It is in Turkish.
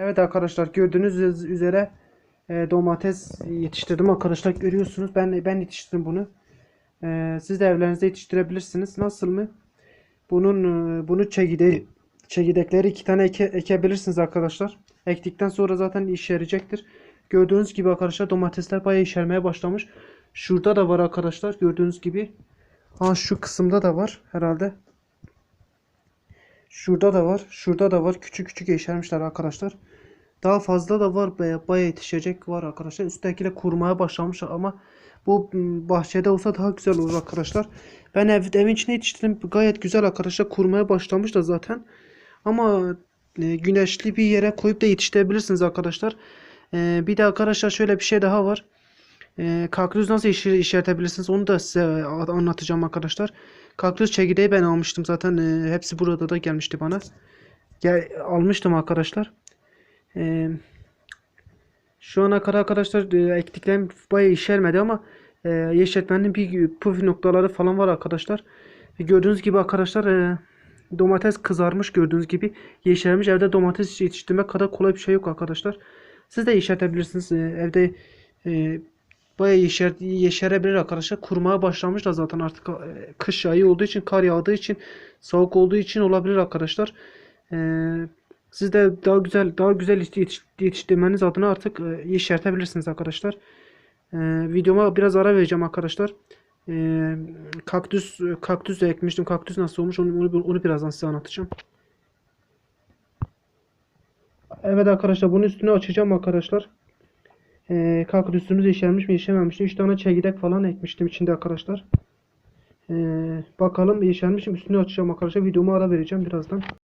Evet arkadaşlar gördüğünüz üz- üzere e, domates yetiştirdim arkadaşlar görüyorsunuz. Ben ben yetiştirdim bunu. E, siz de evlerinizde yetiştirebilirsiniz. Nasıl mı? Bunun e, bunu çekide çekirdekleri iki tane eke, ekebilirsiniz arkadaşlar. Ektikten sonra zaten işe yarayacaktır. Gördüğünüz gibi arkadaşlar domatesler bayağı işermeye başlamış. Şurada da var arkadaşlar gördüğünüz gibi. Ha şu kısımda da var herhalde. Şurada da var. Şurada da var. Küçük küçük yeşermişler arkadaşlar. Daha fazla da var. Baya, baya yetişecek var arkadaşlar. Üsttekiyle kurumaya başlamış ama bu m, bahçede olsa daha güzel olur arkadaşlar. Ben ev, evin içine yetiştirdim. Gayet güzel arkadaşlar. Kurmaya başlamış da zaten. Ama e, güneşli bir yere koyup da yetiştirebilirsiniz arkadaşlar. E, bir de arkadaşlar şöyle bir şey daha var. E, kaktüs nasıl işe, işaretebilirsiniz onu da size e, anlatacağım arkadaşlar. Kaktüs çekirdeği ben almıştım zaten. e, hepsi burada da gelmişti bana. Gel, almıştım arkadaşlar. E, şu ana kadar arkadaşlar e, ektiklerim bayağı işermedi ama e, yeşertmenin bir püf noktaları falan var arkadaşlar. E, gördüğünüz gibi arkadaşlar e, domates kızarmış gördüğünüz gibi yeşermiş. Evde domates yetiştirmek kadar kolay bir şey yok arkadaşlar. Siz de yeşertebilirsiniz. E, evde e, bayağı yeşer, yeşerebilir arkadaşlar. Kurmaya başlamış da zaten artık e, kış ayı olduğu için kar yağdığı için soğuk olduğu için olabilir arkadaşlar. E, siz de daha güzel daha güzel yetiş- yetiştirmeniz adına artık e, yeşertebilirsiniz arkadaşlar. E, videoma biraz ara vereceğim arkadaşlar. E, kaktüs kaktüs ekmiştim. Kaktüs nasıl olmuş onu, onu, onu birazdan size anlatacağım. Evet arkadaşlar bunun üstüne açacağım arkadaşlar. E, kaktüsümüz yeşermiş mi yeşermemiş mi? 3 tane çekirdek falan ekmiştim içinde arkadaşlar. E, bakalım yeşermiş mi? Üstüne açacağım arkadaşlar. Videoma ara vereceğim birazdan.